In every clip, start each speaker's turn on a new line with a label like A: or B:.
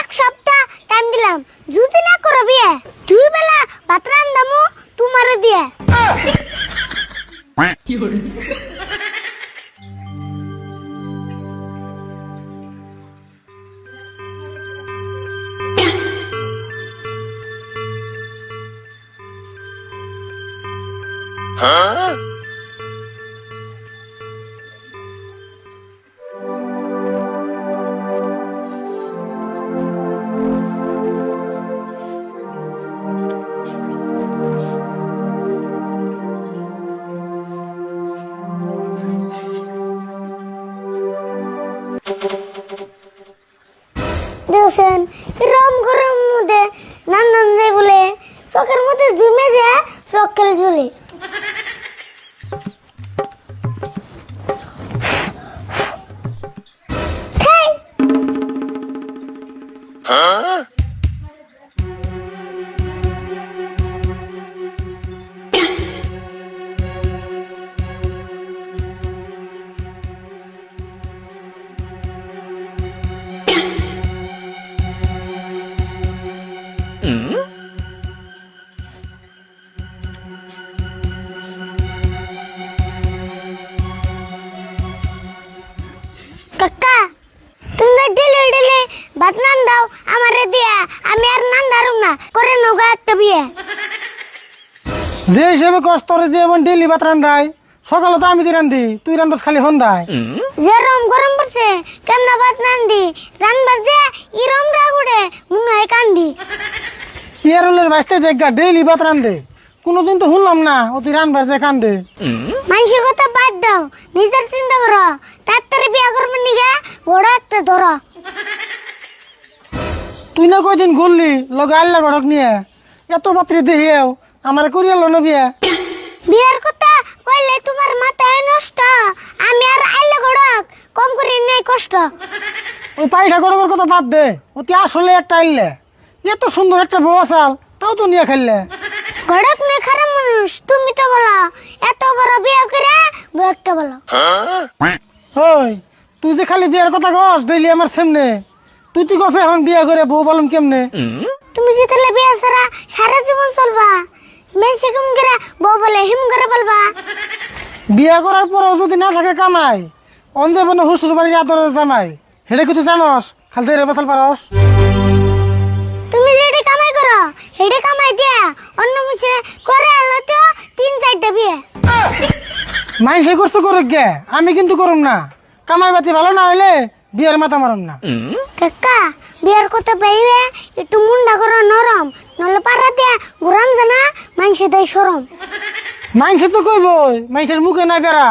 A: এক সপ্তাহ টাইম দিলাম। যদি না করো বিয়ে দুই বেলা ভাত রান্দামু তোমারে দিয়ে। দেখছেন রম গরম মধ্যে নান নান যায় বলে, চোখের মধ্যে জমে যায়, চোখ খেলে ঝুলে হেই! কাকা তুমি ডেলে ডেলে ভাত নান দাও আমারে দিয়া। আমি আর নান দারুম না করে নৌকা একটা বিয়ে।
B: যে হিসেবে কষ্ট করে দিয়ে ডেলি ভাত রান্ধাই সকালে তো আমি দি রান্ধি তুই রান্ধস খালি সন্ধ্যায়।
A: যে রম গরম পড়ছে কেমন ভাত নান দি রানবার যে ইরম রাগুড়ে মনে হয় কান্দি।
B: ইয়ারলের বাঁচতে দেখা ডেলি ভাত রান্ধে। কোনোদিন তো শুনলাম না অতি রানবার যে কান্দে।
A: মানুষের কথা বাদ দাও নিজের চিন্তা করো। তাড়াতাড়ি বিয়ে করবে নিগে বড় একটা ধরো।
B: তুই না কয়দিন ঘুরলি লগে আল্লাহ ঘটক নিয়ে? এত পাত্রী দেখিয়েও আমার করিয়াল না বিয়ে?
A: বিয়ের কথা কইলে তোমার মাথায় নষ্ট। আমি আর আইলে গড়ক কম করে নেই কষ্ট।
B: ওই পাইটা গড়গর কথা বাদ দে অতি আসলে একটা আইলে। এত সুন্দর একটা বউ আসাল তাও তো নিয়ে খেললে
A: গড়ক মেয়ে খারাপ মানুষ তুমি তো বলো এত বড় বিয়ে করে একটা বলো।
B: ওই তুই যে খালি বিয়ের কথা কস ডেলি আমার সামনে। তুই তুই কস এখন বিয়ে করে বউ বলম কেমনে?
A: তুমি যে তাহলে বিয়ে ছাড়া সারা জীবন চলবা? মেনসে কম করে বউ বলে হিম করে বলবা?
B: বিয়ে করার পরেও যদি না থাকে কামাই অঞ্জীবনে হুসুর বাড়ির আদরের জামাই। হেডে কিছু জানস? খালি তো রেবাসাল পারস?
A: তুমি যেটা কামাই করো হেডে কামাই দিয়া অন্য মুছে
B: মাইন্সে কষ্ট করুক গে আমি কিন্তু করুম না। কামাই বাতি ভালো না হইলে বিয়ের মাথা মারুম না।
A: কাকা বিয়ের কথা পাইবে একটু মুন্ডা করো নরম নলে পাড়া দিয়া ঘুরান জানা মানুষে দেয় সরম।
B: মাইন্সে তো কইবই মাইন্সের মুখে নাই বেড়া।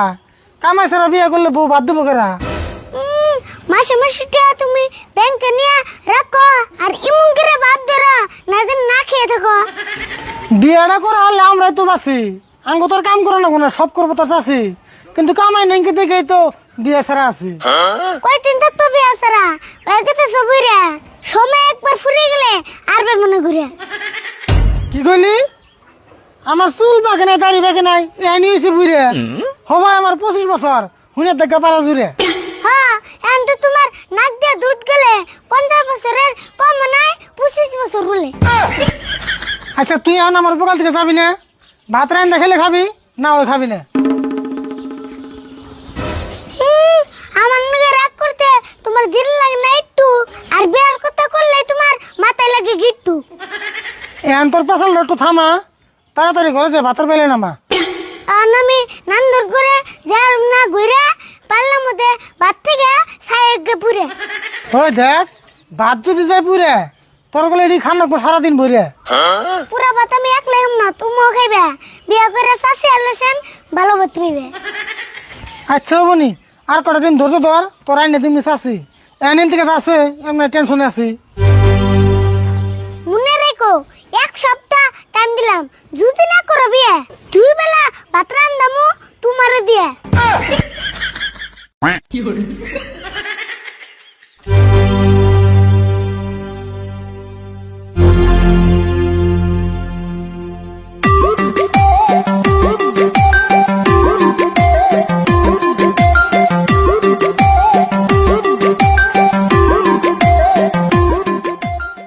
B: কামাই ছাড়া বিয়ে করলে বউ বাদ দেবো কেরা?
A: উম, মাসে মাসে টিয়া তুমি ব্যাংকে নিয়ে রাখো আর ইমন করে বাদ ধরো না যেন না খেয়ে থাকো।
B: বিয়েটা করা হলে আমরাই তো বাঁচি। আঙ্গ তোর কাম করো না কোনো সব করব তো চাষি। কিন্তু কামাই নেই দেখেই তো বিয়ে ছাড়া আছি।
A: কয়দিন থাকতো বিয়া সারা? ওই কথা সবুরে সময় একবার ফুরে গেলে আর বে মনে ঘুরে।
B: কি কইলি? আমার চুল বাকে নাই দাড়ি বাকে নাই এনি হয়েছে বুড়ে হবাই আমার পঁচিশ বছর হুনে দেখা পারা জুড়ে।
A: হ্যাঁ এখন তো তোমার নাক দিয়ে দুধ গেলে পঞ্চাশ বছরের কম নাই পঁচিশ বছর বলে
B: আচ্ছা তুই এখন আমার বকাল থেকে যাবি না? ভাত রান্না খেলে খাবি? না ওই খাবি না।
A: আমার নাকি রাগ করতে তোমার দিল লাগে না একটু। আর বিয়ার কথা করলে তোমার মাথায় লাগে গিট্টু।
B: এখন তোর পেছাল একটু থামা তাড়াতাড়ি ঘরে যে ভাতের পেলে নামা।
A: আর আমি নান্দর করে যার না ঘুরে পারলাম মধ্যে ভাত থেকে ছায়ে পুরে।
B: ওই দেখ ভাত যদি যায় পুরে। তোর গলে এডি খান লাগবো সারাদিন ভরে।
A: পুরা ভাত আমি একলাই না তুমিও খাইবে। বিয়া করে চাষি আলোচন ভালো ভাত পাইবে
B: আচ্ছা বনি আর কটা দিন ধৈর্য ধর তোর আইনে তুমি চাষি এনে থেকে আছে এমনি টেনশনে আছি।